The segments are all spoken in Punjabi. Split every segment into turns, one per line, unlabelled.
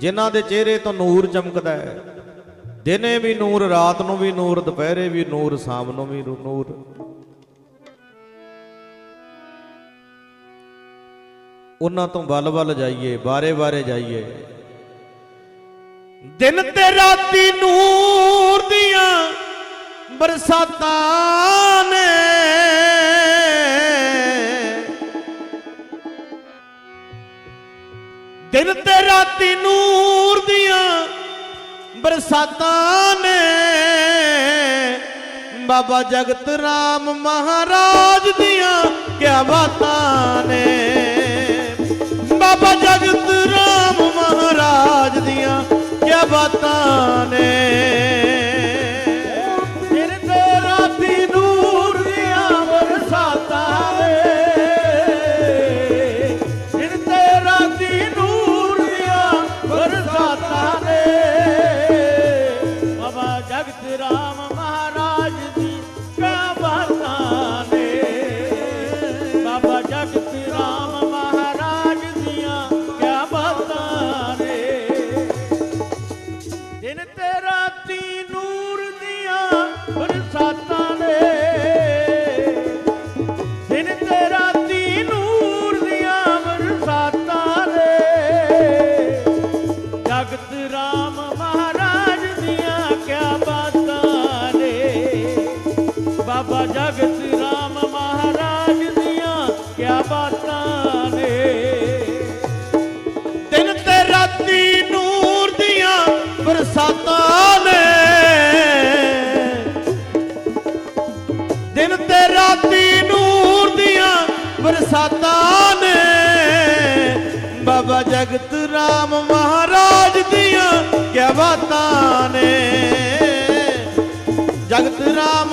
ਜਿਨ੍ਹਾਂ ਦੇ ਚਿਹਰੇ ਤੋਂ ਨੂਰ ਚਮਕਦਾ ਹੈ। ਦਿਨੇ ਵੀ ਨੂਰ, ਰਾਤ ਨੂੰ ਵੀ ਨੂਰ, ਦੁਪਹਿਰੇ ਵੀ ਨੂਰ, ਸ਼ਾਮ ਨੂੰ ਵੀ ਨੂਰ। ਉਹਨਾਂ ਤੋਂ ਵੱਲ-ਵੱਲ ਜਾਈਏ, ਬਾਰੇ-ਬਾਰੇ ਜਾਈਏ। ਦਿਨ ਤੇ ਰਾਤੀ ਨੂਰ ਦੀਆਂ ਬਰਸਾਤਾਂ ਨੇ ਦਿਨ ਤੇ ਰਾਤੀ ਨੂਰ ਦੀਆਂ ਬਰਸਾਤਾਂ ਨੇ ਬਾਬਾ ਜਗਤ ਰਾਮ ਮਹਾਰਾਜ ਦੀਆਂ ਕਿਆ ਬਾਤਾਂ ਨੇ। ਬਾਬਾ ਜਗਤ ਰਾਮ ਮਹਾਰਾਜ ਦੀਆਂ ਕਿਆ ਬਾਤਾਂ ਨੇ। ਬਾਬਾ ਜਗਤ ਬਰਸਾਤਾਂ ਨੇ। ਦਿਨ ਤੇ ਰਾਤੀ ਨੂਰ ਦੀਆਂ ਬਰਸਾਤਾਂ ਨੇ। ਬਾਬਾ ਜਗਤ ਰਾਮ ਮਹਾਰਾਜ ਦੀਆਂ ਕਿਆ ਬਾਤਾਂ ਨੇ। ਜਗਤ ਰਾਮ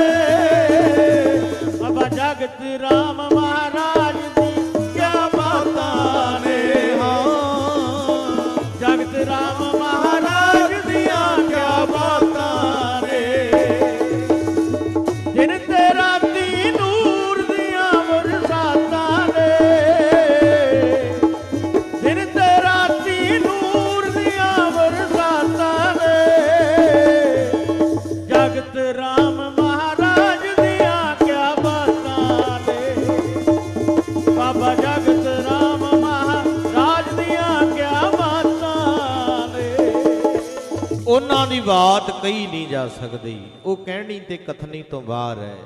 ਬਰਸਾਤਾਂ ਬਾਬਾ ਜਗਤ ਰਾਮ ਮਹਾਰਾਜ ਦੀ ਕਿਆ ਬਾਤਾਂ ਨੇ। ਹਾਂ ਜਗਤ ਰਾਮ ਮਹਾਰਾਜ ਦੀਆਂ ਕਿਆ ਬਾਤਾਂ ਨੇ। ਦਿਨ ਤੇ ਰਾਤੀ ਨੂਰ ਦੀਆਂ ਬਰਸਾਤਾਂ ਨੇ। ਦਿਨ ਤੇ ਰਾਤੀ ਨੂਰ ਦੀਆਂ ਬਰਸਾਤਾਂ ਨੇ। ਜਗਤ ਰਾਮ ਉਹਨਾਂ ਦੀ ਬਾਤ ਕਹੀ ਨਹੀਂ ਜਾ ਸਕਦੀ। ਉਹ ਕਹਿਣੀ ਤੇ ਕਥਨੀ ਤੋਂ ਬਾਹਰ ਹੈ।